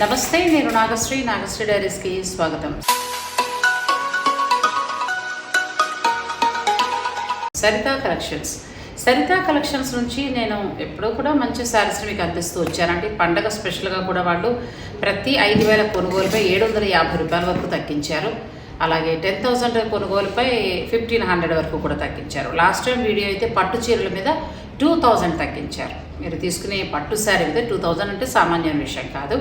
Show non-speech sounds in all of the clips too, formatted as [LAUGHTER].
నమస్తే నేను నాగశ్రీ. నాగశ్రీ డైరీస్కి స్వాగతం. సరితా కలెక్షన్స్. సరితా కలెక్షన్స్ నుంచి నేను ఎప్పుడూ కూడా మంచి శారీస్ మీకు అందిస్తూ వచ్చానంటే పండగ స్పెషల్గా కూడా వాళ్ళు ప్రతి ఐదు వేల కొనుగోలుపై ఏడు వందల యాభై రూపాయల వరకు తగ్గించారు. అలాగే టెన్ థౌజండ్ కొనుగోలుపై ఫిఫ్టీన్ హండ్రెడ్ వరకు కూడా తగ్గించారు. లాస్ట్ టైం వీడియో అయితే పట్టు చీరల మీద టూ థౌజండ్ తగ్గించారు. మీరు తీసుకునే పట్టు శారీ మీద టూ థౌజండ్ అంటే సామాన్య విషయం కాదు.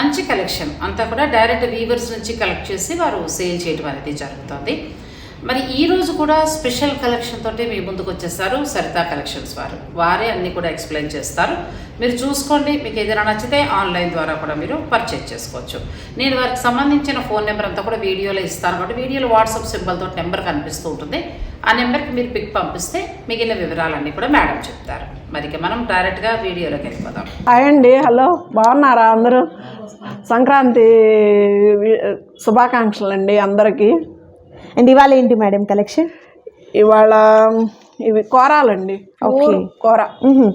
మంచి కలెక్షన్. అంతా కూడా డైరెక్ట్ వీవర్స్ నుంచి కలెక్ట్ చేసి వారు సేల్ చేయడం అనేది జరుగుతుంది. మరి ఈ రోజు కూడా స్పెషల్ కలెక్షన్ తోటి మీ ముందుకు వచ్చేస్తారు సరితా కలెక్షన్స్ వారు. వారే అన్ని కూడా ఎక్స్ప్లెయిన్ చేస్తారు. మీరు చూసుకోండి మీకు ఏదైనా నచ్చితే ఆన్లైన్ ద్వారా కూడా మీరు పర్చేజ్ చేసుకోవచ్చు. నేను వారికి సంబంధించిన ఫోన్ నెంబర్ అంతా కూడా వీడియోలో ఇస్తాను. కాబట్టి వీడియోలో వాట్సాప్ సింబల్తో నెంబర్ కనిపిస్తూ ఉంటుంది. ఆ నెంబర్కి మీరు పిక్ పంపిస్తే మిగిలిన వివరాలన్నీ కూడా మేడం చెప్తారు. మరి మనం డైరెక్ట్గా వీడియోలోకి వెళ్ళిపోదాం. హాయ్ అండి హలో బాగున్నారా అందరూ? సంక్రాంతి శుభాకాంక్షలు అండి అందరికీ. అండ్ ఇవాళ ఏంటి మేడం కలెక్షన్? ఇవాళ ఇవి కోరాలండి. Okay. Kora.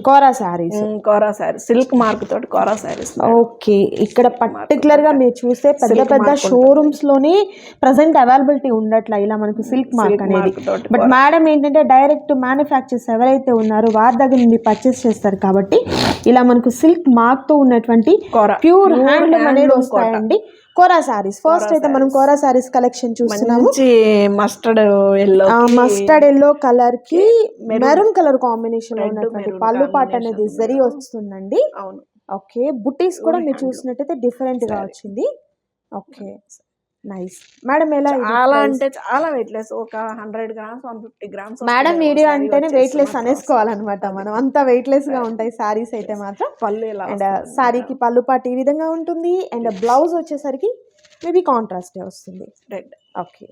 Kora saris. Kora sari. Silk mark తోటి కోరా శారీస్. ఓకే. ఇక్కడ పర్టికులర్గా మీరు చూస్తే పెద్ద పెద్ద షోరూమ్స్లోని ప్రజెంట్ అవైలబిలిటీ ఉండట్లా ఇలా మనకు సిల్క్ మార్క్ అనేది. బట్ మేడం ఏంటంటే డైరెక్ట్ మ్యానుఫ్యాక్చర్స్ ఎవరైతే ఉన్నారో వారి దగ్గర నుండి పర్చేస్ చేస్తారు కాబట్టి ఇలా మనకు సిల్క్ మార్క్తో ఉన్నటువంటి. ప్యూర్ హ్యాండ్లూమ్ అనేది వస్తాయండి. కోరా శారీస్. ఫస్ట్ అయితే మనం కోరా శారీస్ కలెక్షన్ చూస్తున్నాము. మస్టర్డ్ ఎల్లో మస్టర్డ్ ఎల్లో కలర్కి మెరూన్ కలర్ కాంబినేషన్ ఉన్నటువంటి పళ్ళు పాట అనేది జరీ వస్తుందండి. అవును. ఓకే బుటీస్ కూడా మీరు చూసినట్టయితే డిఫరెంట్గా వచ్చింది. ఓకే నైస్ మేడం ఎలా చాలా? అంటే చాలా వెయిట్ లెస్ ఒక hundred grams one fifty grams madam video అంటేనే వెయిట్ లెస్ అనేసుకోవాలన్నమాట మనం. అంత వెయిట్ లెస్గా ఉంటాయి శారీస్ అయితే మాత్రం. పళ్ళు ఇలా అండ్ శారీకి పళ్ళు పాటు ఈ విధంగా ఉంటుంది. అండ్ బ్లౌజ్ వచ్చేసరికి మేబీ కాంట్రాస్టే వస్తుంది. రెడ్ ఓకే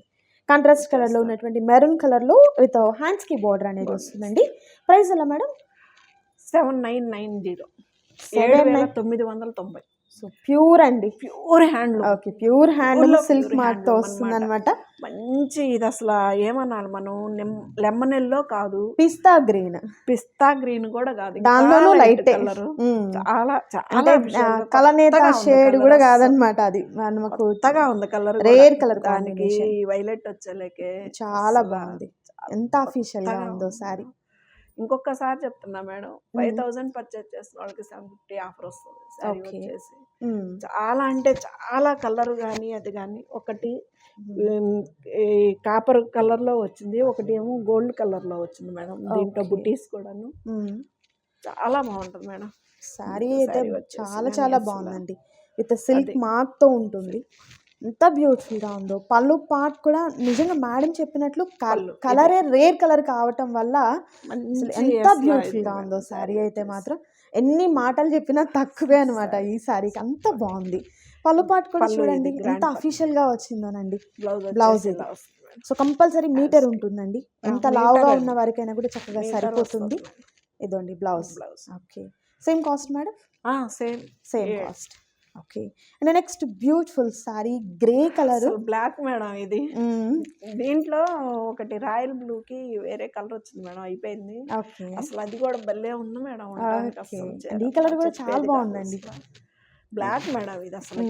కాంట్రాస్ట్ కలర్లో ఉన్నటువంటి మెరూన్ కలర్లో విత్ హ్యాండ్స్కి బోర్డర్ అనేది వస్తుందండి. ప్రైస్ ఎలా madam seven nine nine zero ఏడు వేల తొమ్మిది వందల తొంభై. సో ప్యూర్ అండి pure hand okay pure hand silk pure మార్క్తో handloom వస్తుంది. అనమాట మంచి ఇది అసలు ఏమనాలి మనం? లెమన్ ఎల్లో కాదు. పిస్తా గ్రీన్. పిస్తా గ్రీన్ కూడా కాదు. దానిలోనూ లైట్ కలర్ చాలా చాలా కలనేత షేడ్ కూడా. కాదనమాట అది. మనకు కొత్తగా ఉంది కలర్ Rare colour దానికి. వైలెట్ వచ్చేలేకే. చాలా బాగుంది. ఎంత అఫీషియల్గా ఉంది. సారీ. ఇంకొకసారి చెప్తున్నా మేడం. ఫైవ్ థౌసండ్ పర్చేస్ చేసిన వాళ్ళకి సెవెన్ ఫిఫ్టీ ఆఫర్ వస్తుంది. సారీ. వచ్చేసి. చాలా అంటే చాలా కలర్ కానీ అది కానీ ఒకటి కాపర్ కలర్లో వచ్చింది ఒకటి ఏమో గోల్డ్ కలర్లో వచ్చింది మేడం. దీంట్లో. బుటీస్ కూడాను. చాలా బాగుంటుంది మేడం. సారీ ఇంకా అయితే చాలా చాలా బాగుందండి. విత్ సిల్క్ అదే. మార్క్తో ఉంటుంది ఎంత బ్యూటిఫుల్గా ఉందో. పళ్ళు పార్ట్ కూడా నిజంగా మేడం చెప్పినట్లు. కలరే రేర్ కలర్ కావటం వల్ల ఎంత అసలు బ్యూటిఫుల్ ఇది గా ఉందో శారీ అయితే. మాత్రం. ఎన్ని మాటలు చెప్పినా తక్కువే అనమాట ఈ శారీకి అంత బాగుంది. పళ్ళు పాటు కూడా పళ్ళు చూడండి ఎంత పళ్ళు. అఫీషియల్గా వచ్చిందోనండి. బ్లౌజ్. సో కంపల్సరీ మీటర్ ఉంటుందండి. ఎంత మీటర్ లావుగా. ఉన్న వారికైనా కూడా చక్కగా సరిపోతుంది. ఇదండి blouse blouse okay same cost madam same same. Cost okay and next beautiful sari grey colour black madam ఇది. దీంట్లో ఒకటి రాయల్ బ్లూ కి వేరే కలర్ వచ్చింది మేడం అయిపోయింది. అసలు అది కూడా భలే ఉంది మేడం ఈ కలర్ కూడా చాలా బాగుందండి. బ్లాక్ మేడం ఇది అసలు.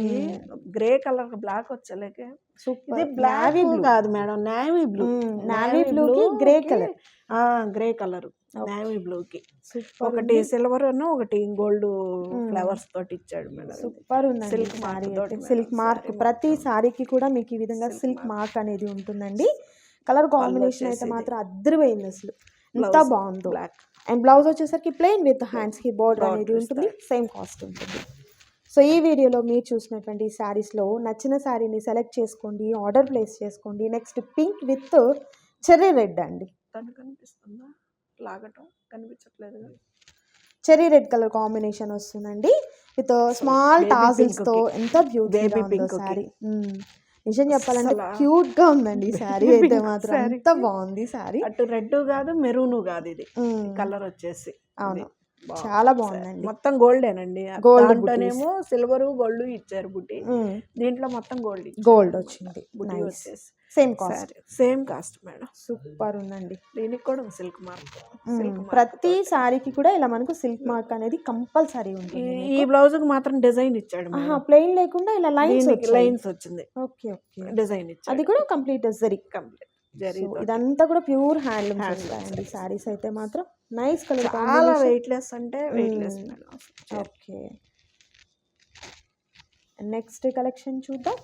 గ్రే కలర్ బ్లాక్ వచ్చేలేకే సూపర్ ఇది బ్లాక్ కాదు madam navy blue navy blue grey colour grey colour navy blue కి సూపర్ ఒకటి సిల్వర్ ఒకటి గోల్డ్ ఫ్లవర్స్ తోటి ఇచ్చాడు మేడం సూపర్ సారీ తోటి అయితే సిల్క్ మార్క్. ప్రతి సారీకి కూడా మీకు ఈ విధంగా సిల్క్ మార్క్. అనేది ఉంటుందండి. కలర్ కాంబినేషన్ అయితే మాత్రం అద్దరిపోయింది అసలు. ఎంత బాగుందో. black. అండ్ బ్లౌజ్ వచ్చేసరికి ప్లెయిన్ విత్ హ్యాండ్స్కి బోర్డర్ అనేది ఉంటుంది. సేమ్ కాస్ట్ ఉంటుంది. సో ఈ వీడియోలో మీరు చూసినటువంటి శారీస్లో నచ్చిన శారీని సెలెక్ట్ చేసుకోండి ఆర్డర్ ప్లేస్ చేసుకోండి. Next pink with cherry red అండి. కనిపిస్తుందా? లాగటం కనిపించట్లేదు చెర్రీ రెడ్ కలర్ కాంబినేషన్ వస్తుందండి. With small baby tassels pink తో కి. ఎంత బ్యూటిఫుల్ pink కి. శారీ నిజం చెప్పాలంటే క్యూట్గా ఉందండి శారీ అయితే మాత్రం. ఎంత. బాగుంది శారీ అటు రెడ్ కాదు మెరూన్ కాదు ఇది. కలర్ వచ్చేసి అవును. చాలా బాగుందండి. మొత్తం గోల్డేనండి. Gold దాంట్లోనేమో సిల్వర్ గోల్డ్ ఇచ్చారు బుట్టి దీంట్లో మొత్తం గోల్డ్ గోల్డ్ వచ్చింది. బుట్టి నైస్. వచ్చేసి same cost. Same cost madam. Super ఉందండి. దీనికి కూడా సిల్క్ మార్క్. ప్రతి సారీకి కూడా ఇలా మనకు సిల్క్ మార్క్ అనేది కంపల్సరీ ఉంటుంది ఈ బ్లౌజ్కి మాత్రం డిజైన్ ఇచ్చాడు. ప్లెయిన్ లేకుండా ఇలా లైన్స్ లైన్స్ వచ్చింది. Okay okay. డిజైన్ ఇచ్చాడు. అది కూడా కంప్లీట్ జరీ కంప్లీట్. జరీ ఇదంతా కూడా ప్యూర్ హ్యాండ్లూమ్ వస్తాయండి సారీస్ అయితే మాత్రం నైస్ కలర్ చాలా వెయిట్ లెస్ అంటే వెయిట్ లెస్ మ్మ్. Madam okay. నెక్స్ట్ కలెక్షన్ చూద్దాం.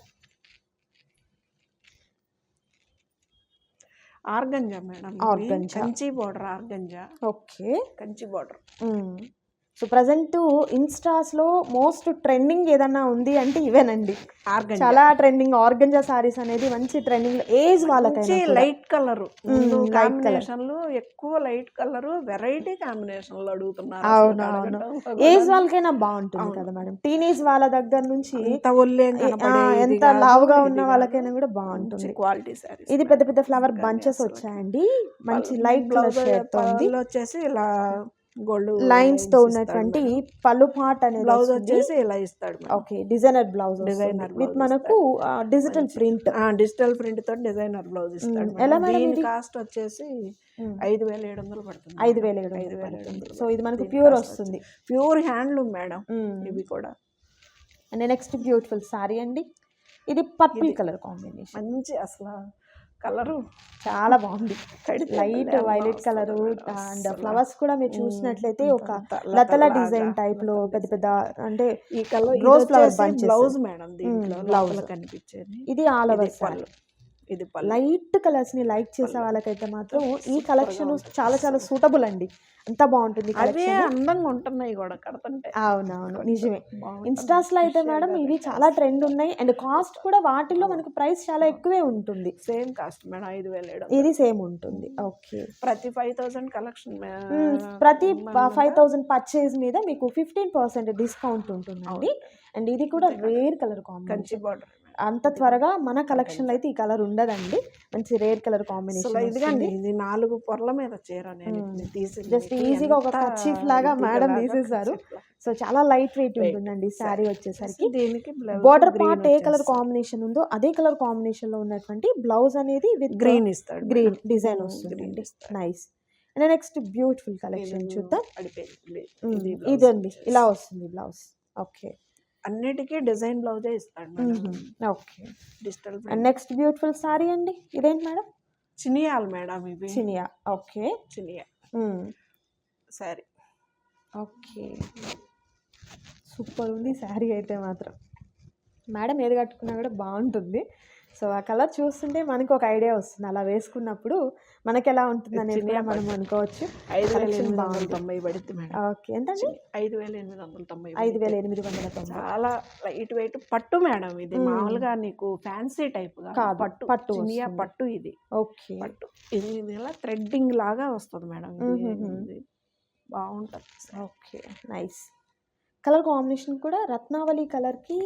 Organza madam. Organza. Kanchi border organza. Okay. Kanchi border. So present ఇన్స్టాస్లో most trending ఏదన్నా ఉంది అంటే ఇవేనండి. చాలా ట్రెండింగ్. ఆర్గంజా సారీస్ అనేది మంచి ట్రెండింగ్ ఏజ్ కూడా. Light colour. మ్మ్, light కాంబినేషన్లో ఎక్కువ లైట్ కలర్ వెరైటీ కాంబినేషన్ అడుగుతున్నారు. అవును, అసలు అవును. అడగటం ఏజ్ వాళ్ళకైనా బాగుంటుంది. కదా మేడం. టీనేజ్ వాళ్ళ దగ్గర నుంచి ఎంత లావుగా ఉన్న. వాళ్ళకైనా కూడా బాగుంటుంది. క్వాలిటీ సారీస్ ఇది పెద్ద పెద్ద ఫ్లవర్ బంచెస్ వచ్చాయండి. మంచి లైట్ కలర్ ఉంది వచ్చేసి ఇలా గోల్డ్ లైన్స్తో ఉన్నటువంటి పళ్ళు పాట్ అనేది బ్లౌజ్. వచ్చేసి ఇలా ఇస్తాడు okay designer blouse Designer with మనకు డిజిటల్ ప్రింట్ డిజిటల్ ప్రింట్తో డిజైనర్ బ్లౌజ్ ఇస్తాడు. ఎలా దీని? కాస్ట్ వచ్చేసి ఐదు వేల ఏడు వందలు పడుతుంది ఐదు వేల ఏడు ఐదు వేల ఏడు వందలు సో ఇది మనకు ప్యూర్ వస్తుంది. ప్యూర్ హ్యాండ్లూమ్ మేడం మ్మ్. ఇవి కూడా. అండ్ నెక్స్ట్ బ్యూటిఫుల్ సారీ అండి. ఇది పర్పుల్ కలర్ కాంబినేషన్ మంచి అసలు కలరు చాలా బాగుంది light violet colour. And. Flowers కూడా మీరు. చూసినట్లయితే ఒక లతల డిజైన్ టైప్లో పెద్ద పెద్ద అంటే ఈ colour flower bunches. Blouse madam దీంట్లో. లోపల కనిపించేది ఇది ఆల్ ఓవర్ ఇది లైట్ కలర్స్ని లైక్ చేసే వాళ్ళకైతే మాత్రం ఈ కలెక్షన్ చాలా చాలా సూటబుల్ అండి. అంత బాగుంటుంది అవే అందంగా ఉంటున్నాయి కూడా కడుతుంటే. అవునవును నిజమే. బాగుంటుంది. ఇన్స్టాస్లో అయితే మేడం ఇవి చాలా ట్రెండ్ ఉన్నాయి. అండ్ కాస్ట్ కూడా వాటిల్లో మనకు ప్రైస్ చాలా ఎక్కువే ఉంటుంది. సేమ్ కాస్ట్ మేడం ఐదు వేల ఇది సేమ్ ఉంటుంది. ఓకే. ప్రతి ఫైవ్ థౌసండ్ కలెక్షన్ ప్రతి ఫైవ్ థౌసండ్ పర్చేజ్ మీద మీకు ఫిఫ్టీన్ పర్సెంట్ డిస్కౌంట్ ఉంటుందండి. అండ్ ఇది కూడా రేర్ కలర్ కాంబినేషన్ బార్డర్ అంత త్వరగా మన కలెక్షన్లో అయితే ఈ కలర్ ఉండదండి. మంచి రేర్ కలర్ కాంబినేషన్ ఇదిగండి ఇది నాలుగు పొరల మీద చీర తీసి జస్ట్ ఈజీగా ఒక కర్చీఫ్ లాగా మేడం లాగా. సో చాలా లైట్ వెయిట్ ఉంటుందండి శారీ వచ్చేసరికి. దీనికి బార్డర్ పార్ట్ ఏ కలర్ కాంబినేషన్ ఉందో అదే కలర్ కాంబినేషన్లో ఉన్నటువంటి బ్లౌజ్ అనేది విత్ గ్రీన్ ఇస్తాడు గ్రీన్. డిజైన్ ఇస్తాడు. Nice and next beautiful collection చూద్దాం. ఇదండి. ఇలా వస్తుంది బ్లౌజ్ ఓకే అన్నిటికీ డిజైన్ బ్లౌజే ఇస్తాడు okay. Digital next beautiful sari అండి? ఇదేంటి మేడం? చినియాలు మేడం ఇవి. Chiniya. Okay. Chiniya. Sari. Okay. Super ఉంది శారీ అయితే మాత్రం. మేడం ఏది కట్టుకున్నా కూడా బాగుంటుంది. సో ఆ కలర్ చూస్తుంటే మనకు ఒక ఐడియా వస్తుంది. అలా వేసుకున్నప్పుడు మనకి ఎలా ఉంటుంది అనేది కూడా మనం అనుకోవచ్చు. ఐదు వేల ఎనిమిది వందల. తొంభై పడుతుంది మేడం. ఓకే. ఎంతండి? ఐదు వేల ఎనిమిది వందల తొంభై ఐదు వేల. ఎనిమిది వందల తొంభై. చాలా లైట్ వెయిట్ పట్టు మేడం ఇది. మామూలుగా నీకు ఫ్యాన్సీ టైప్ కాదు, పట్టు. పట్టు వస్తుంది. పట్టు ఇది. ఓకే. పట్టు. ఇది ఇలా థ్రెడ్డింగ్ లాగా వస్తుంది మేడం. బాగుంటుంది. ఓకే. నైస్. కలర్ కాంబినేషన్ కూడా రత్నావళి కలర్కి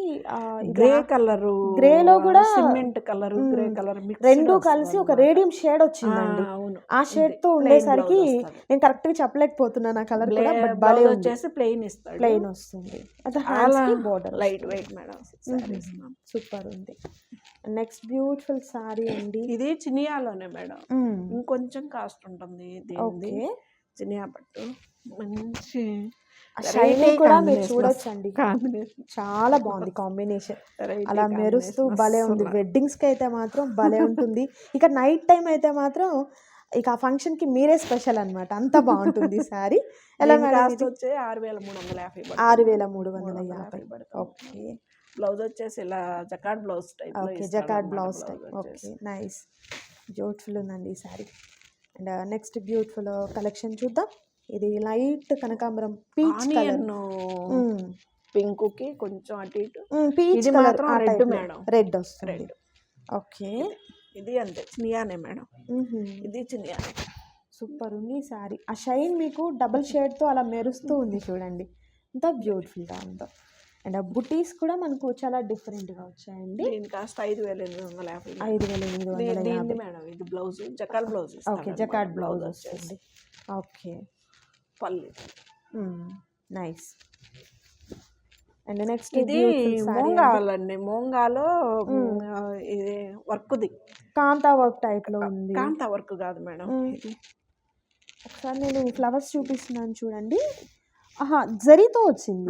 గ్రే కలర్ Grey లో కూడా సిమెంట్ కలర్. గ్రే కలర్ రెండు కలిసి ఒక రేడియం షేడ్ వచ్చిందండి. ఆ షేడ్తో ఉండేసరికి. నేను కరెక్ట్గా చెప్పలేకపోతున్నాను ఆ కలర్ కూడా బట్ ఉంది. వచ్చేసి ప్లెయిన్ ఇస్తాడు. ప్లెయిన్ వస్తుంది. అది border light weight madam. Super ఉంది. నెక్స్ట్ బ్యూటిఫుల్ సారీ అండి. ఇది చినియాలోనే మేడం. ఇంకొంచెం కాస్ట్ ఉంటుంది. ఓకే. చినియా పట్టు మంచి కూడా మీరు చూడొచ్చండి. కాంబినేషన్ చాలా బాగుంది కాంబినేషన్. అలా మెరుస్తూ భలే ఉంది. వెడ్డింగ్స్కి అయితే మాత్రం భలే ఉంటుంది. ఇక నైట్ టైం అయితే మాత్రం ఇక ఆ ఫంక్షన్కి మీరే స్పెషల్ అన్నమాట. అంత బాగుంటుంది సారీ. ఎలా మేడం? వచ్చి ఆరు వేల మూడు వందల యాభై ఆరు వేల మూడు వందల యాభై. ఓకే. బ్లౌజ్ వచ్చేసి ఇలా jacquard blouse type okay jacquard blouse type. Okay nice. Beautiful ఉందండి ఈ sari and next beautiful collection చూద్దాం. ఇది లైట్ కనకాంబరం పీచ్ కలర్. పింక్కి కొంచెం అటు ఇటు. Peach colour red madam. Red వస్తుంది. రెడ్. ఓకే. ఇది అంతే. చినియానే మేడం. ఇది చినియా సూపర్ ఉంది శారీ. ఆ షైన్ మీకు డబుల్ షేడ్తో అలా మెరుస్తూ ఉంది చూడండి. ఎంత బ్యూటిఫుల్గా ఉందో. అండ్ ఆ బుటీస్ కూడా మనకు చాలా డిఫరెంట్గా వచ్చాయండి. దీని కాస్ట్ ఐదు వేల ఎనిమిది వందల యాభై ఐదు వేల ఎనిమిది వందల మేడం ఇది blouse jacquard blouse okay jacquard blouse వస్తుంది. ఓకే. పళ్ళు. నైస్. అండ్ నెక్స్ట్ ఇది మోంగాలండి. మోంగాలో ఇది వర్క్ది. కాంతా వర్క్ టైప్లో ఉంది. కాంతా వర్క్ కాదు మేడం ఒకసారి నేను ఫ్లవర్స్ చూపిస్తున్నాను చూడండి. ఆహా జరీతో వచ్చింది.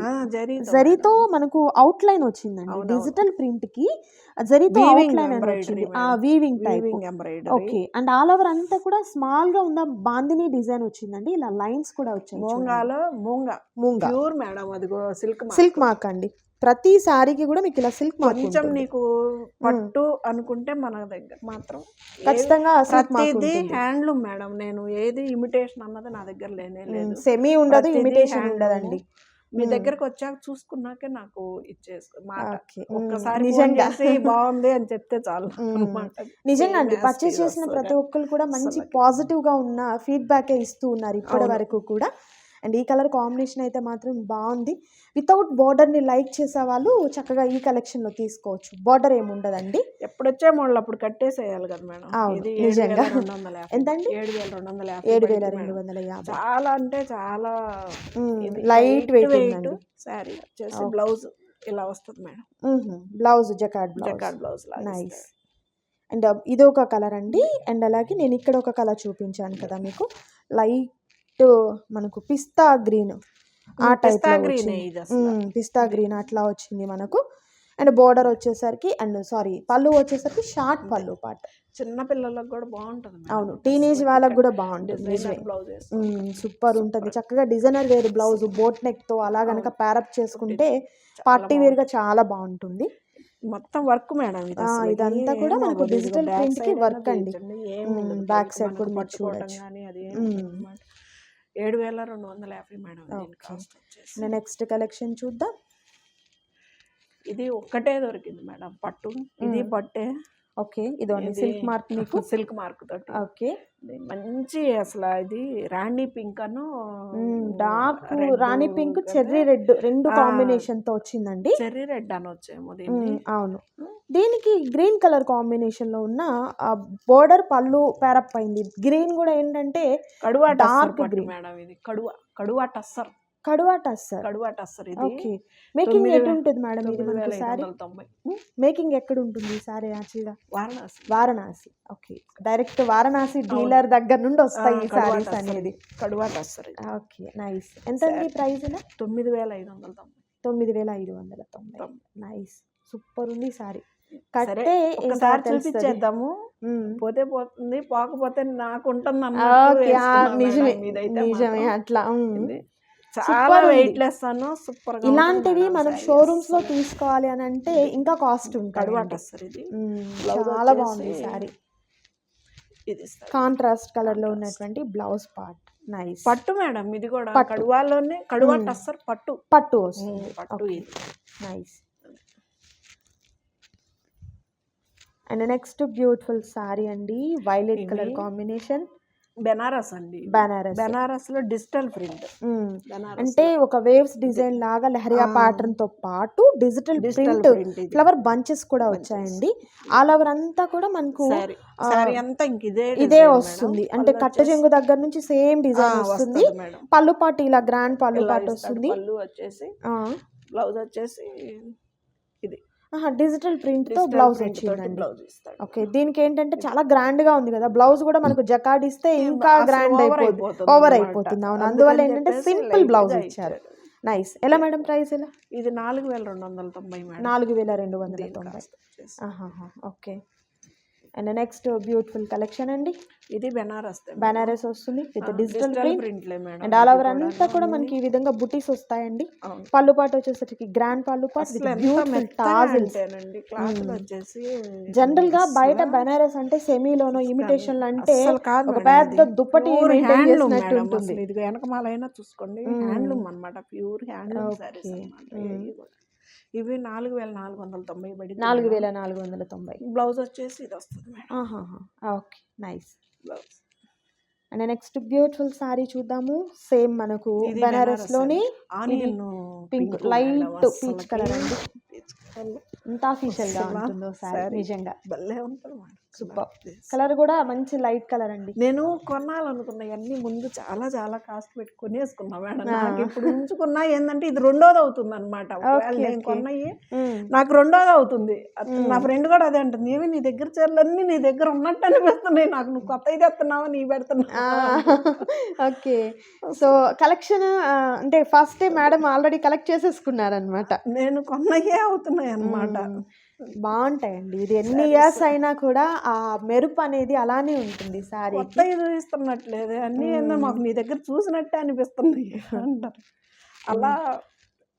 జరీతో. మనకు అవుట్ లైన్ వచ్చిందండి. డిజిటల్ ప్రింట్కి జరీతో అవుట్ లైన్ అని వచ్చింది. ఆ. Weaving type okay and all over అంతా కూడా స్మాల్గా ఉన్న బాందిని డిజైన్ వచ్చిందండి. ఇలా లైన్స్ కూడా వచ్చాయి. మోంగాలో మూంగ మూంగా ప్యూర్ మేడం అది సిల్క్ సిల్క్ మార్క్ అండి. ప్రతి సారీకి కూడా మీకు ఇలా సిల్క్ కొంచెం. నీకు పట్టు అనుకుంటే మన దగ్గర మాత్రం ఖచ్చితంగా ప్రతిది హ్యాండ్లూమ్ మేడం. నేను ఏది ఇమిటేషన్ అన్నది నా దగ్గర లేనే లేదు. సెమీ ఉండదు ఇమిటేషన్. ఉండదండి. మీ దగ్గరకు వచ్చాక చూసుకున్నాకే నాకు ఇచ్చేసుకో ఒక్కసారి నిజంగా. బాగుంది అని చెప్తే చాలు. నిజంగా అండి పర్చేస్ చేసిన. ప్రతి ఒక్కరు కూడా మంచి. పాజిటివ్గా ఉన్న ఫీడ్బ్యాక్ ఇస్తూ ఉన్నారు ఇప్పటి. వరకు కూడా. అండ్ ఈ కలర్ కాంబినేషన్ అయితే మాత్రం బాగుంది. వితౌట్ బార్డర్ని లైక్ చేసే వాళ్ళు చక్కగా ఈ కలెక్షన్లో తీసుకోవచ్చు. బార్డర్ ఏమి ఉండదండి ఎప్పుడు వచ్చే మోడల్ అప్పుడు కట్టేసేయాలి కదా మేడం. అవును, నిజంగా. ఎంతండి? ఏడు వేల రెండు వందల యాభై ఏడు వేల రెండు. వందల యాభై. చాలా అంటే చాలా లైట్ వెయిట్ శారీ వచ్చేసి బ్లౌజ్ ఇలా వస్తుంది madam. Blouse jacquard blouse. Jacquard blouse nice. And ఇది ఒక కలర్ అండి. అండ్ అలాగే నేను ఇక్కడ ఒక కలర్ చూపించాను కదా మీకు. లైట్ మనకు పిస్తా గ్రీన్ ఆ టైప్ పిస్తా గ్రీన్ అట్లా వచ్చింది మనకు. అండ్ బోర్డర్ వచ్చేసరికి అండ్ సారీ పళ్ళు వచ్చేసరికి షార్ట్ పళ్ళు పాట చిన్న పిల్లలకు కూడా బాగుంటుంది. అవును టీనేజ్ వాళ్ళకి కూడా బాగుంటుంది సూపర్ ఉంటుంది. చక్కగా డిజైనర్ వేర్ బ్లౌజ్ బోట్ నెక్తో అలా గనక ప్యారప్ చేసుకుంటే పార్టీ వేర్గా చాలా బాగుంటుంది. మొత్తం వర్క్ మేడం. ఇదంతా కూడా మనకు back print కి అయినా అండి. మనకు side కూడా మీరు చూడొచ్చు. ఏడు వేల రెండు వందల యాభై మేడం. కాస్ట్ వచ్చేసి నెక్స్ట్ కలెక్షన్ చూద్దాం ఇది ఒక్కటే దొరికింది మేడం పట్టు ఇది. పట్టే ఓకే ఇదోండి సిల్క్ మార్క్ మీకు. [LAUGHS] సిల్క్ మార్క్ తోటి. ఓకే. మంచి అసలు ఇది రాణి పింక్ అను dark rani pink. Cherry red రెండు. కాంబినేషన్తో వచ్చిందండి. చెర్రీ రెడ్ అని వచ్చేమో అవును. దీనికి గ్రీన్ కలర్ కాంబినేషన్లో ఉన్న బోర్డర్ పళ్ళు ప్యారప్ అయింది. గ్రీన్ కూడా ఏంటంటే కడువా పట్టు green. మేడం ఇది. కడువా కడువా టస్సర్. కడువా టస్సర్ కడువా టస్సర్ ఇది. ఓకే. మేకింగ్ వే- ఉంటుంది మేడం ఇది మనకు సారీ? మేకింగ్ ఎక్కడ ఉంటుంది ఈ సారీ యాక్చువల్గా Varanasi. Varanasi. Okay. Direct Varanasi dealer దగ్గర నుండి వస్తాయి ఈ సారీస్ అనేది. ఇది. కడువా టస్సర్ ఇది. ఓకే. నైస్. ఎంత అండి ప్రైస్ తొమ్మిది వేల ఐదు వందల తొంభై తొమ్మిది వేల ఐదు వందల తొంభై. నైస్. సూపర్ ఉంది సారీ. సరే కట్టే ఒకసారి చూపించేద్దాము. పోతే పోతుంది పోకపోతే నాకు ఉంటుంది నిజమే. నిజమే. అట్లా. మ్మ్. చాలా. వెయిట్ లెస్ అను సూపర్ ఇలాంటివి మనం షోరూమ్స్లో తీసుకోవాలి అని అంటే ఇంకా కాస్ట్ ఉంటుంది టస్సర్ ఇది. చాలా బాగుంది సారీ ఇది. కాంట్రాస్ట్ కలర్లో ఉన్నటువంటి బ్లౌజ్ పార్ట్ నైస్ పట్టు మేడం ఇది కూడా. కడువాలోనే కడువా. టస్సర్ పట్టు. పట్టు వస్తుంది. పట్టు. ఇది. Nice and next beautiful sari అండి వైలెట్ కలర్ కాంబినేషన్ బెనారస్ అండి. బనారస్. బెనారస్లో డిజిటల్ ప్రింట్. అంటే ఒక వేవ్స్ డిజైన్ లాగా లహరియా. ప్యాటర్న్తో పాటు డిజిటల్ ప్రింట్ ఫ్లవర్ బంచెస్ కూడా వచ్చాయండి. ఆల్ ఓవర్ అంతా కూడా మనకు అంతా ఇదే వస్తుంది. అంటే కట్ట చెంగు దగ్గర నుంచి సేమ్ డిజైన్ వస్తుంది. పళ్ళు పాటు ఇలా గ్రాండ్ పళ్ళు పాటు. వస్తుంది. పళ్ళు వచ్చేసి బ్లౌజ్ వచ్చేసి ఇది. డిజిటల్ ప్రింట్తో బ్లౌజ్ వచ్చిందండి. బ్లౌజ్ ఇస్తాడు. ఓకే దీనికి ఏంటంటే చాలా గ్రాండ్గా ఉంది కదా బ్లౌజ్ కూడా మనకు జకాడ్ ఇస్తే ఇంకా అసలు గ్రాండ్ అయిపోతుంది ఓవర్. అయిపోతుంది అవును. అందువల్ల ఏంటంటే సింపుల్ బ్లౌజ్ ఇచ్చారు. నైస్ ఎలా మేడం ప్రైస్ ఎలా? ఇది నాలుగు వేల రెండు వందల తొంభై నాలుగు వేల రెండు వందల తొంభై. Okay. And next beautiful collection అండి. ఇది బెనారస్ బనారస్ వస్తుంది with digital print. And all over. అంతా కూడా మనకి ఈ విధంగా బుటీస్ వస్తాయండి. పళ్ళు పాటు వచ్చేసరికి గ్రాండ్ పళ్ళు పాటు బ్యూటిఫుల్ టాజిల్స్ జనరల్గా బయట బనారస్ అంటే సెమీలోనో ఇమిటేషన్ అంటే ఒక పెద్ద. దుప్పటి చేసినట్టు ఉంటుంది. ఇది వెనకమాలైనా చూసుకోండి. హ్యాండ్లూమ్ అన్నమాట. Pure handloom. సారీస్ ఇవి నాలుగు వేల నాలుగు వందల తొంభై పడింది నాలుగు వేల నాలుగు వందల తొంభై. బ్లౌజ్ వచ్చేసి ఇది వస్తుంది okay. Nice. Blouse. And next beautiful sari చూద్దాము. సేమ్ మనకు బనారస్లోని onion pink, light peach colour అండి. ఎంత అఫీషియల్గా ఉంటుందో సారీ. నిజంగా. భలే ఉంటుంది సూపర్. కలర్ కూడా మంచి లైట్ కలర్ అండి. నేను కొనాలనుకున్నా అన్ని ముందు చాలా చాలా కాస్ట్ పెట్టి కొనేసుకున్నా మేడం. నాకు ఇప్పుడు ఉంచుకున్నా ఏంటంటే ఇది రెండోది అవుతుంది అనమాట నేను కొన్నవి మ్మ్. నాకు రెండోది అవుతుంది. అతను నా ఫ్రెండ్ కూడా అదే అంటుంది ఏమి నీ దగ్గర చీరలన్నీ నీ దగ్గర ఉన్నట్టు అనిపిస్తున్నాయి నాకు. నువ్వు కొత్త ఇది ఎత్తున్నావా నీ ఆ, పెడుతున్నావా ఓకే సో కలెక్షన్ అంటే ఫస్ట్ మేడం ఆల్రెడీ కలెక్ట్ చేసేసుకున్నారనమాట నేను కొన్నయే అవుతున్నాయి. అన్నమాట బాగుంటాయండి. ఇది ఎన్ని ఇయర్స్ అయినా కూడా ఆ మెరుపు అనేది అలానే ఉంటుంది సారీ కొత్త చూపిస్తున్నట్లేదు అన్నీ ఏందో మాకు నీ దగ్గర చూసినట్టే అనిపిస్తుంది. అంటారు. అలా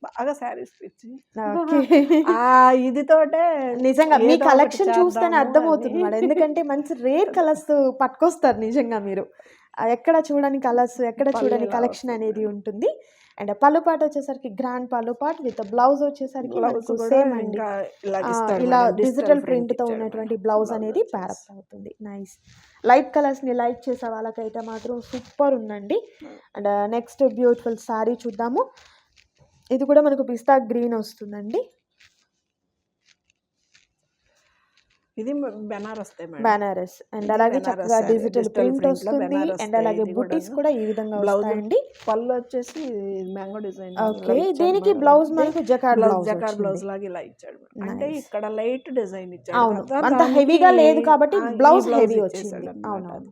బాగా శారీస్ [LAUGHS] ఆ ఇది తోటే నిజంగా మీ కలెక్షన్ చూస్తేనే అర్థమవుతుంది. మేడం. ఎందుకంటే మంచి రేర్ కలర్స్ పట్టుకొస్తారు నిజంగా మీరు. ఎక్కడ చూడని కలర్స్ ఎక్కడ చూడని కలెక్షన్ అనేది ఉంటుంది. అండ్ పళ్ళు పాట వచ్చేసరికి గ్రాండ్ పళ్ళు పాట విత్ బ్లౌజ్ వచ్చేసరికి సేమ్ అండి ఇలా. డిజిటల్ ప్రింట్తో ఉన్నటువంటి. బ్లౌజ్ అనేది. ప్యారప్ అవుతుంది నైస్ లైట్ కలర్స్ని లైక్ చేసే వాళ్ళకైతే మాత్రం సూపర్ ఉందండి అండ్ నెక్స్ట్ బ్యూటిఫుల్ సారీ చూద్దాము ఇది కూడా మనకు పిస్తా గ్రీన్ వస్తుందండి ఇది బెనారస్ బనారస్ అండ్ అలాగే చక్కగా. డిజిటల్ ప్రింట్ వస్తుంది అండ్ అలాగే బుటీస్. కూడా ఈ విధంగా వస్తాయండి పళ్ళు వచ్చేసి మ్యాంగో డిజైన్ ఓకే దీనికి బ్లౌజ్ మనకు జకార్డ్ బ్లౌజ్ జకార్ బ్లౌజ్ లాగా ఇలా ఇచ్చాడు. అంటే. ఇక్కడ లైట్ డిజైన్ ఇచ్చాడు అవును. అంత దానికి heavy గా లేదు కాబట్టి heavy ఇచ్చేసాడు వచ్చింది. అవునవును.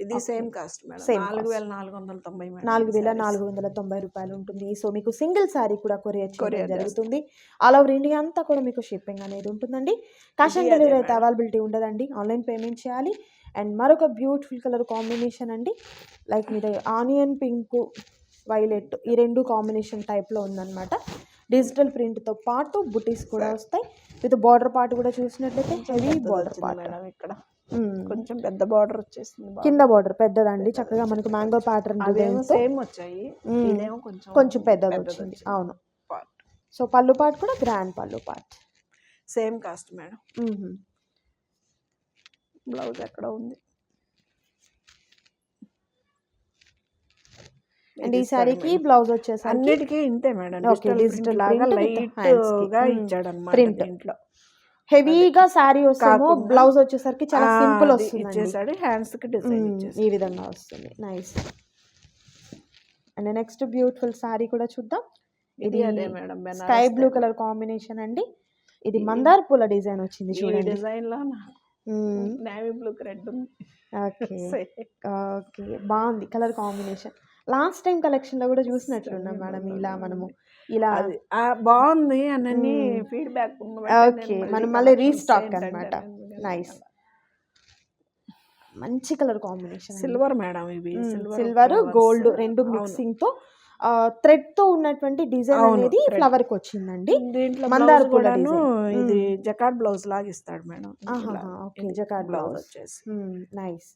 ఇది. Same cost madam. నాలుగు. వేల నాలుగు వందల తొంభై నాలుగు వేల. నాలుగు వందల తొంభై రూపాయలు ఉంటుంది. సో మీకు సింగిల్ శారీ కూడా కొరియర్ చేయడం చేస్తాం. జరుగుతుంది. ఆల్ ఓవర్ ఇండియా అంతా కూడా మీకు షిప్పింగ్ అనేది ఉంటుందండి. క్యాష్ ఆన్ డెలివరీ అయితే. అవైలబిలిటీ ఉండదండి. ఆన్లైన్ పేమెంట్ చేయాలి. అండ్ మరొక బ్యూటిఫుల్ కలర్ కాంబినేషన్ అండి. లైక్ మీద ఆనియన్ పింక్ వైలెట్ ఈ రెండు కాంబినేషన్ టైప్లో ఉందన్నమాట. డిజిటల్ ప్రింట్తో పాటు బుటీస్ కూడా వస్తాయి. విత్ బార్డర్ పార్ట్ కూడా చూసినట్లయితే హెవీ బార్డర్ పార్ట్ మేడం ఇక్కడ? కొంచెం పెద్ద బార్డర్ వచ్చేసింది. కింద బార్డర్ పెద్దదండి. చక్కగా మనకు మ్యాంగో ప్యాటర్న్ సేమ్ వచ్చాయి. ఇదేమో కొంచెం కొంచెం పెద్దది వచ్చింది. అవును. సో పళ్ళు పాట్ కూడా grand pallu part same cost madam blouse ఎక్కడ ఉంది? అండ్ ఈ మేడం. బ్లౌజ్ వచ్చేసరికి అన్నిటికీ ఇంతే మేడం డిజిటల్ లాగా లైట్. గా మ్మ్. ఇచ్చాడు అనమాట Print. హెవీగా శారీ వస్తేమో బ్లౌజ్ వచ్చేసరికి చాలా సింపుల్ ఇచ్చేసాడు. హ్యాండ్స్కి డిజైన్ ఈ విధంగా వస్తుంది. Nice and next beautiful sari కూడా చూద్దాం. ఇది అదే madam sky blue colour combination అండి. ఇది మందార్ పూల డిజైన్ వచ్చింది చూడండి. డిజైన్లో నేవీ బ్లూ రెడ్ ఉంది. [LAUGHS] ఓకే. బాగుంది కలర్ కాంబినేషన్. లాస్ట్ టైం కలెక్షన్లో కూడా చూసినట్లున్నాం మేడం ఇలా మనము. ఇలా బాగుంది అని. ఫీడ్బ్యాక్ ఓకే మనం మళ్ళీ రీస్టాక్ అన్నమాట నైస్ మంచి కలర్ కాంబినేషన్ సిల్వర్ మేడం ఇవి సిల్వర్ గోల్డ్ రెండు మిక్సింగ్తో థ్రెడ్తో ఉన్నటువంటి డిజైన్ అనేది. ఫ్లవర్కి వచ్చిందండి దీంట్లో మందార కూడాను. ఇది. జకాట్ బ్లౌజ్ లాగా ఇస్తాడు మేడం okay, jacquard బ్లౌజ్. వచ్చేసి nice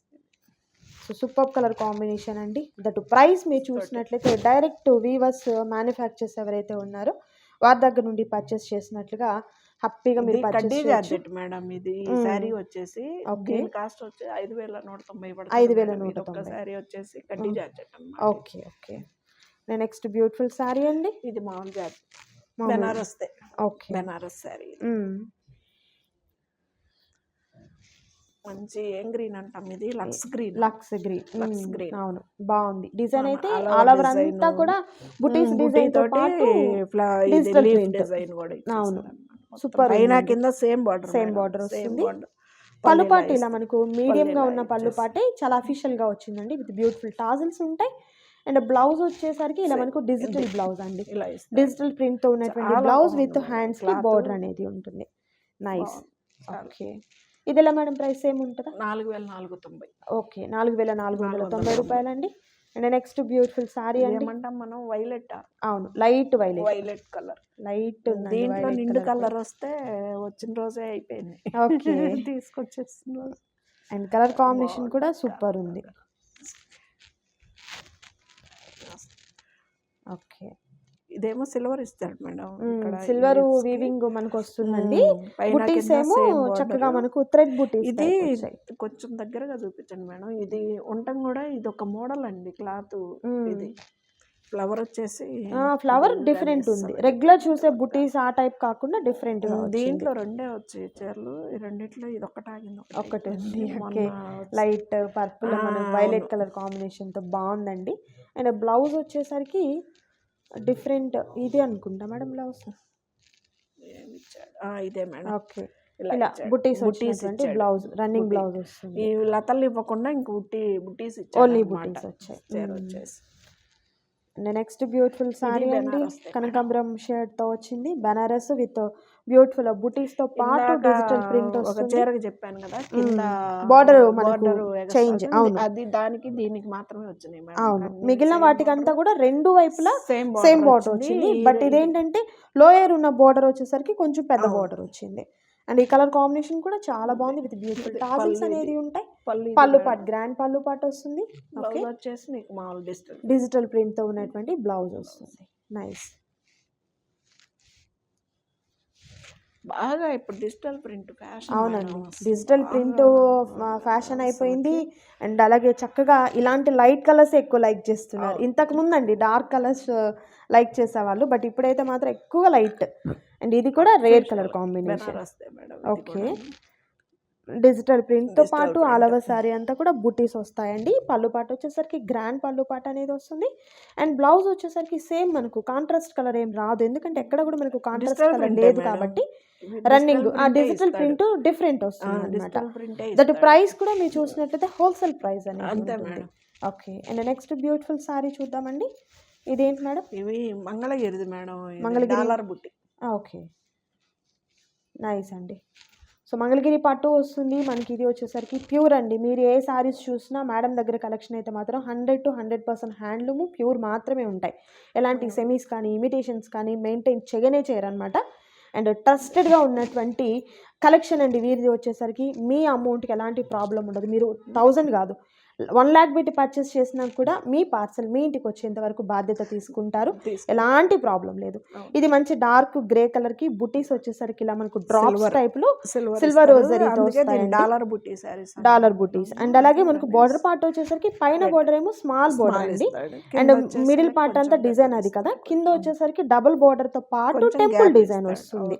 so super colour combination అండి దట్ ప్రైస్ మీరు చూసినట్లయితే డైరెక్ట్ వీవర్స్ మ్యానుఫ్యాక్చర్స్ ఎవరైతే ఉన్నారో వారి దగ్గర నుండి పర్చేస్ చేసినట్లుగా హ్యాపీగా మీరు కడ్డీ జార్జెట్ మేడం ఇది. శారీ వచ్చేసి. దీని కాస్ట్ వచ్చి ఐదు వేల నూట తొంభై ఐదు వేల. నూట తొంభై. శారీ వచ్చేసి కడ్డీ. Georgette okay okay next beautiful sari అండి ఇది మామూలు జార్జెట్. బెనారస్ ఓకే బెనారస్ శారీ మంచి ఏం గ్రీన్ అంటాం ఇది Lux green Lux green Lux green. అవును బాగుంది డిజైన్ అయితే ఆల్ ఓవర్. అంతా కూడా బుటీస్ డిజైన్ తోటి design కూడా అవును. పైన ఉందండి. కింద సేమ్ బార్డర్ Same border వస్తుంది. పళ్ళు పాటు ఇలా మనకు మీడియం గా ఉన్న పళ్ళు పాటే చాలా అఫీషియల్గా వచ్చిందండి విత్ బ్యూటిఫుల్ టాజిల్స్ ఉంటాయి అండ్ బ్లౌజ్ వచ్చేసరికి ఇలా మనకు డిజిటల్ బ్లౌజ్ అండి. డిజిటల్ ప్రింట్తో ఉన్నటువంటి బ్లౌజ్ విత్ మేడం. హ్యాండ్స్కి Cloth బార్డర్ అనేది ఉంటుంది నైస్. ఓకే ఇది ఎలా మేడం ప్రైస్ ఏముంటుందా? నాలుగు వేల నాలుగు తొంభై. ఓకే నాలుగు వేల నాలుగు వందల తొంభై రూపాయలండి. అండ్ నెక్స్ట్ బ్యూటిఫుల్ సారీ ఏమంటాం మనం? వైలెట్? అవును light violet. Violet colour. Light దీంట్లో నిండు కలర్. వస్తే వచ్చిన రోజే అయిపోయింది. ఓకే. [LAUGHS] తీసుకొచ్చేసిన అండ్ కలర్ కాంబినేషన్ కూడా సూపర్ ఉంది ఓకే ఇదేమో సిల్వర్ ఇస్తాడు మేడం. సిల్వర్. వీవింగ్ మనకు వస్తుందండి బుటీస్ ఏమో. చక్కగా మనకు థ్రెడ్ బుటీస్ ఇది కొంచెం దగ్గరగా చూపించండి మేడం. ఇది ఉండటం కూడా ఇది ఒక మోడల్ అండి క్లాత్. ఇది. ఫ్లవర్ వచ్చేసి ఫ్లవర్ డిఫరెంట్ ఉంది. రెగ్యులర్ చూసే బుటీస్ ఆ టైప్ కాకుండా డిఫరెంట్ దీంట్లో రెండే వచ్చాయి చీరలు. రెండిట్లో ఇది ఒకటి ఆగింది ఒకటి ఉంది. Okay. Light purple violet colour కాంబినేషన్తో బాగుందండి. అండ్ బ్లౌజ్ వచ్చేసరికి డిఫరెంట్ ఇది అనుకుంటా మేడం బ్లౌజ్? ఇదే మేడం. ఓకే. ఇలా బుట్టీస్ వచ్చినటువంటి ఇచ్చాడు. Blouse running. బ్లౌజ్ వస్తుంది. ఈ లతలు ఇవ్వకుండా ఇంక బుట్టి బుట్టీస్ ఓన్లీ బుటీస్ వచ్చాయి. వచ్చేసి. నెక్స్ట్ బ్యూటిఫుల్ సారీ అండి. కనకాంబరం షేడ్తో వచ్చింది. బనారస్ విత్ బ్యూటిఫుల్ బుటీస్తో పాటు డిజిటల్ ప్రింట్ ఒక చీరకి చెప్పాను కదా కింద ఎగస్ట్రా change, ఉంది. అవును. అది దానికి దీనికి మాత్రమే వచ్చినాయి అవును. మిగిలిన వాటికంతా. కూడా రెండు వైపులా సేమ్ సేమ్ బార్డర్ వచ్చింది. బట్ ఇదేంటంటే లోయర్ ఉన్న బార్డర్ వచ్చేసరికి కొంచెం పెద్ద. బార్డర్ వచ్చింది. అండ్ ఈ కలర్ కాంబినేషన్ కూడా చాలా బాగుంది విత్ బ్యూటిఫుల్ టాజిల్స్ అనేది. ఉంటాయి. పళ్ళు. పాట్ గ్రాండ్ పళ్ళు పాట్ వస్తుంది. వచ్చేసి నీకు మామూలు డిజిటల్ ప్రింట్తో ఉన్నటువంటి బ్లౌజ్ వస్తుంది. నైస్ బాగా ఇప్పుడు డిజిటల్ ప్రింట్ ఫ్యాషన్ అవునండి. డిజిటల్ ప్రింట్ ఫ్యాషన్ అయిపోయింది. అండ్ అలాగే చక్కగా ఇలాంటి లైట్ కలర్స్ ఎక్కువ లైక్ చేస్తున్నారు. ఇంతకు ముందండి డార్క్ కలర్స్ లైక్ చేసేవాళ్ళు బట్ ఇప్పుడైతే మాత్రం ఎక్కువ లైట్. అండ్ ఇది కూడా rare colour combination. Okay. Digital ప్రింట్తో పాటు print. ఆల్ ఓవర్ శారీ అంతా కూడా బుటీస్ వస్తాయండి పళ్ళు పాట వచ్చేసరికి గ్రాండ్ పళ్ళు పాట అనేది వస్తుంది అండ్ బ్లౌజ్ వచ్చేసరికి సేమ్ మనకు కాంట్రాస్ట్ కలర్ ఏం రాదు ఎందుకంటే ఎక్కడ కూడా మనకు కాంట్రాస్ట్ కలర్ లేదు. కాబట్టి రన్నింగ్ ఆ డిజిటల్. ప్రింట్ డిఫరెంట్ వస్తుంది అనమాట దట్. ప్రైస్ కూడా మీరు చూసినట్లయితే హోల్సేల్ ప్రైస్ అనేది. Okay and next beautiful sari చూద్దామండి ఇదేంటి మేడం ఇవి మంగళగిరిది మేడం మంగళగిరి. బుట్టి ఓకే నైస్ అండి సో మంగళగిరి పట్టు వస్తుంది. మనకి ఇది వచ్చేసరికి ప్యూర్ అండి. మీరు ఏ సారీస్ చూసినా మేడం దగ్గర కలెక్షన్ అయితే మాత్రం hundred to hundred percent handloom pure మాత్రమే ఉంటాయి. ఎలాంటి సెమీస్ కానీ ఇమిటేషన్స్ కానీ మెయింటైన్ చేయనే చేయరనమాట అండ్ ట్రస్టెడ్గా ఉన్నటువంటి కలెక్షన్ అండి. వీరిది వచ్చేసరికి మీ అమౌంట్కి ఎలాంటి ప్రాబ్లం ఉండదు. మీరు థౌజండ్ కాదు. వన్ ల్యాక్ పెట్టి పర్చేస్ చేసినా కూడా మీ పార్సల్ మీ ఇంటికి వచ్చేంత వరకు బాధ్యత తీసుకుంటారు. తీసుకు- ఎలాంటి ప్రాబ్లం లేదు. ఇది మంచి డార్క్ గ్రే కలర్కి బుటీస్ వచ్చేసరికి ఇలా మనకు డ్రాప్స్. టైప్లో సిల్వర్ వస్తాయండి. డాలర్ బుట్టి సారీస్ డాలర్ బుటీస్. అండ్ అలాగే మనకు బార్డర్ పార్ట్ వచ్చేసరికి పైన బార్డర్ ఏమో స్మాల్ బార్డర్ అండి. అండ్ మిడిల్ పార్ట్ అంతా డిజైన్ అది కదా. కింద వచ్చేసరికి డబుల్ బార్డర్తో పాటు టెంపుల్ డిజైన్. వస్తుంది.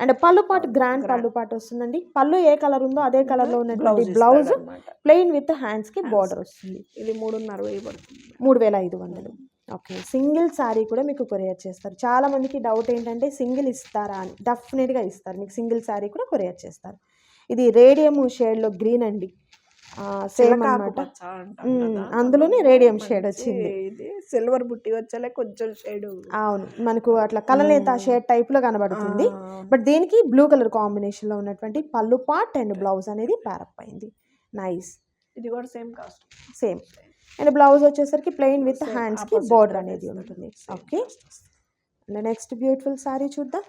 అండ్ పళ్ళు పాటు గ్రాండ్ పళ్ళు పాటు వస్తుందండి. పళ్ళు ఏ కలర్ ఉందో అదే కలర్లో ఉన్నటువంటి బ్లౌజ్ ప్లెయిన్ విత్ హ్యాండ్స్కి బార్డర్ వస్తుంది. ఇది మూడున్నర పడుతుంది. మూడు వేల ఐదు వందలు. ఓకే సింగిల్ శారీ కూడా మీకు కొరియర్ చేస్తారు. చాలా మందికి డౌట్ ఏంటంటే సింగిల్ ఇస్తారా అని. డెఫినెట్గా ఇస్తారు. మీకు సింగిల్ శారీ కూడా కొరియర్ చేస్తారు. ఇది రేడియం షేడ్లో గ్రీన్ అండి. సేమ్. కదా. అందులోనే shade మంచి వచ్చింది. ఇది సిల్వర్ బుట్టి వచ్చేలే కొంచెం షేడ్ అవును మనకు అట్లా కలనేత షేడ్ టైప్లో కనబడుతుంది. బట్ దీనికి బ్లూ కలర్ కాంబినేషన్లో ఉన్నటువంటి పళ్ళు పార్ట్ అండ్ బ్లౌజ్ అనేది ప్యారప్ అయింది. నైస్ ఇది కూడా same cost same and blouse వచ్చేసరికి ప్లెయిన్ విత్ హ్యాండ్స్కి బార్డర్ అనేది ఉంటుంది. Okay and next beautiful sari చూద్దాం.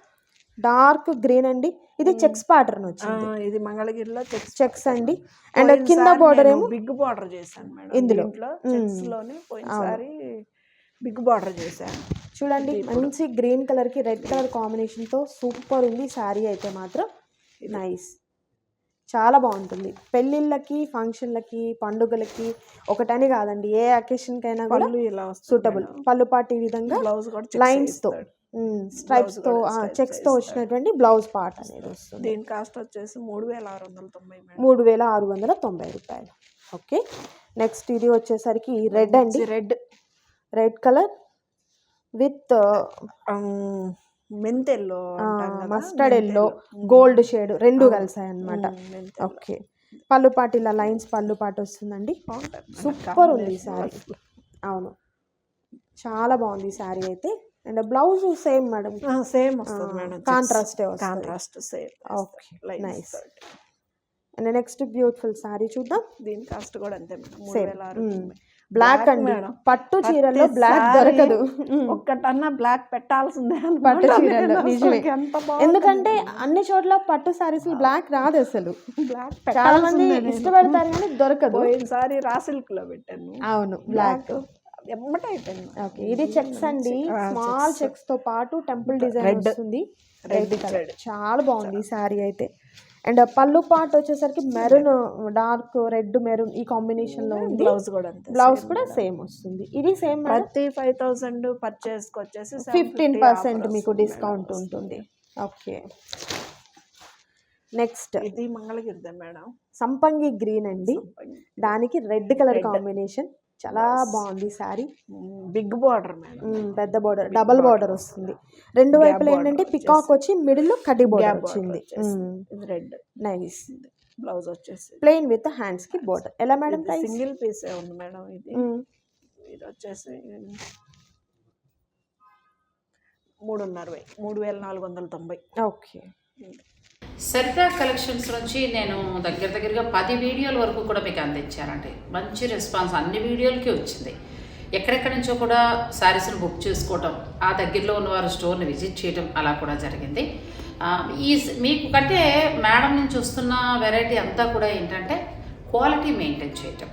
డార్క్ గ్రీన్ అండి. ఇది చెక్స్ ప్యాటర్న్ వచ్చింది. ఇది మంగళగిరిలో చెక్స్ చెక్స్ అండి. అండ్ కింద బార్డర్ ఏమో బిగ్ బార్డర్ చేశాను మేడం. ఇందులో. చెక్స్లోనే పోయినసారి బిగ్ బార్డర్ చేశాను. చూడండి మంచి గ్రీన్ కలర్కి రెడ్ కలర్ కాంబినేషన్తో సూపర్ ఉంది శారీ అయితే మాత్రం. నైస్. చాలా బాగుంటుంది. పెళ్ళిళ్ళకి ఫంక్షన్లకి పండుగలకి ఒకటని కాదండి. ఏ అకేషన్ కైనా కూడా సూటబుల్. పళ్ళు పాటు ఈ విధంగా లైన్స్తో స్ట్రైప్స్తో చెక్స్తో. వచ్చినటువంటి బ్లౌజ్ పార్ట్ అనేది వస్తుంది. దీని కాస్ట్ వచ్చేసి మూడు వేల ఆరు వందల తొంభై మేడం. వేల ఆరు వందల తొంభై రూపాయలు. ఓకే నెక్స్ట్ ఇది వచ్చేసరికి రెడ్ అండి. రెడ్ రెడ్ కలర్ విత్ మెంతెల్లో మస్టర్డ్ ఎల్లో గోల్డ్ షేడ్ రెండు కలిసాయి అన్నమాట ఓకే పళ్ళు పాటు ఇలా లైన్స్ పళ్ళు పాటు వస్తుందండి. సూపర్ ఉంది ఈ శారీ అవును. చాలా బాగుంది ఈ శారీ అయితే. And blouse same madam. Same వస్తుంది madam. Contrast contrast same. Okay nice and next beautiful sari చూద్దాం. దీని కాస్ట్ కూడా అంతే మేడం. బ్లాక్ Black అండి. పట్టు చీరల్లో బ్లాక్ దొరకదు. ఒక్కటన్నా బ్లాక్ పెట్టాల్సిందే. పట్టు చీరల్లో నేను నిజమే. ఎందుకంటే అన్ని చోట్ల పట్టు సారీస్ బ్లాక్ రాదు అసలు. బ్లాక్ చాలా మంది. ఇష్టపడతారు కానీ దొరకదు. పోయినసారి రా సిల్క్లో పెట్టాను. అవును బ్లాక్ ఎమ్మట అయిపోయింది ఓకే ఇది చెక్స్ అండి. Small checks. తో పాటు టెంపుల్ డిజైన్. వస్తుంది. Red colour. చాలా బాగుంది ఈ శారీ అయితే. అండ్ పళ్ళు పార్ట్ వచ్చేసరికి మెరూన్ డార్క్ రెడ్ మెరూన్ ఈ కాంబినేషన్లో ఉంది. బ్లౌజ్ కూడా బ్లౌజ్ కూడా. సేమ్ వస్తుంది. ఇది సేమ్ ప్రతి ఫైవ్ థౌసండ్ పర్చేస్ వచ్చేసి ఫిఫ్టీన్ పర్సెంట్ మీకు డిస్కౌంట్ ఉంటుంది. ఓకే. నెక్స్ట్. ఇది మంగళగిరిదే మేడం. సంపంగి గ్రీన్ అండి. దానికి రెడ్ కలర్ కాంబినేషన్. చాలా బాగుంది శారీ బిగ్ బార్డర్ మేడం పెద్ద బార్డర్. డబల్ బార్డర్ వస్తుంది. రెండు వైపులు ఏంటంటే పికాక్ వచ్చి మిడిల్లో కడ్డీ బార్డర్ వచ్చింది. రెడ్. నైస్ బ్లౌజ్ వచ్చేసి ప్లెయిన్ విత్ హ్యాండ్స్కి బార్డర్ ఎలా మేడం సింగిల్ పీస్ ఉంది మేడం ఇది. ఇది వచ్చేసి మూడున్నర మూడు వేల నాలుగు వందల తొంభై. ఓకే. సరితా కలెక్షన్స్ నుంచి నేను దగ్గర దగ్గరగా పది వీడియోల వరకు కూడా మీకు అందించానండి. మంచి రెస్పాన్స్ అన్ని వీడియోలకి వచ్చింది. ఎక్కడెక్కడి నుంచో కూడా శారీస్ని బుక్ చేసుకోవటం ఆ దగ్గరలో ఉన్నవారు స్టోర్ని విజిట్ చేయడం అలా కూడా జరిగింది. ఈ మీకు కంటే మేడం నుంచి వస్తున్న వెరైటీ అంతా కూడా ఏంటంటే క్వాలిటీ మెయింటైన్ చేయటం.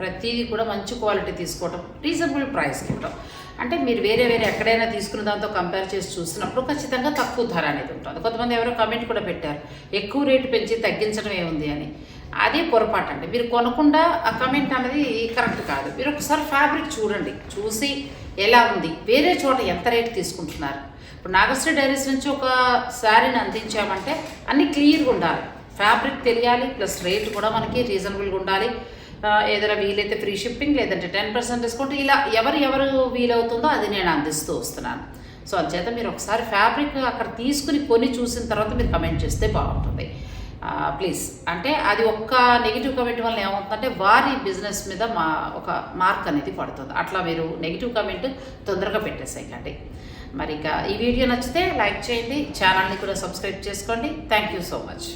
ప్రతిదీ కూడా మంచి క్వాలిటీ తీసుకోవటం రీజనబుల్ ప్రైస్కి ఇవ్వటం. అంటే మీరు వేరే వేరే ఎక్కడైనా తీసుకున్న దాంతో కంపేర్ చేసి చూసినప్పుడు ఖచ్చితంగా తక్కువ ధర అనేది ఉంటుంది. కొంతమంది ఎవరో కమెంట్ కూడా పెట్టారు. ఎక్కువ రేటు పెంచి తగ్గించడం ఏముంది అని. అదే పొరపాటు అండి. మీరు కొనకుండా ఆ కమెంట్ అనేది కరెక్ట్ కాదు. మీరు ఒకసారి ఫ్యాబ్రిక్ చూడండి. చూసి ఎలా ఉంది? వేరే చోట ఎంత రేటు తీసుకుంటున్నారు? ఇప్పుడు నాగశ్రీ డైరీస్ నుంచి ఒక శారీని అందించామంటే అన్ని క్లియర్గా ఉండాలి. ఫ్యాబ్రిక్ తెలియాలి ప్లస్ రేట్ కూడా మనకి రీజనబుల్గా ఉండాలి. ఏదైనా వీలైతే ఫ్రీ షిప్పింగ్ లేదంటే టెన్ పర్సెంట్ డిస్కౌంట్. ఇలా ఎవరు ఎవరు వీలవుతుందో అది నేను అందిస్తూ వస్తున్నాను. సో అంచేత మీరు ఒకసారి ఫ్యాబ్రిక్ అక్కడ తీసుకుని కొని చూసిన తర్వాత మీరు కమెంట్ చేస్తే బాగుంటుంది. ప్లీజ్. అంటే అది ఒక్క నెగిటివ్ కమెంట్ వల్ల ఏమవుతుందంటే వారి బిజినెస్ మీద మా ఒక మార్క్ అనేది పడుతుంది. అట్లా మీరు నెగిటివ్ కమెంట్ తొందరగా పెట్టేసేయండి మరి ఇక ఈ వీడియో నచ్చితే లైక్ చేయండి ఛానల్ని కూడా సబ్స్క్రైబ్ చేసుకోండి. Thank you so much.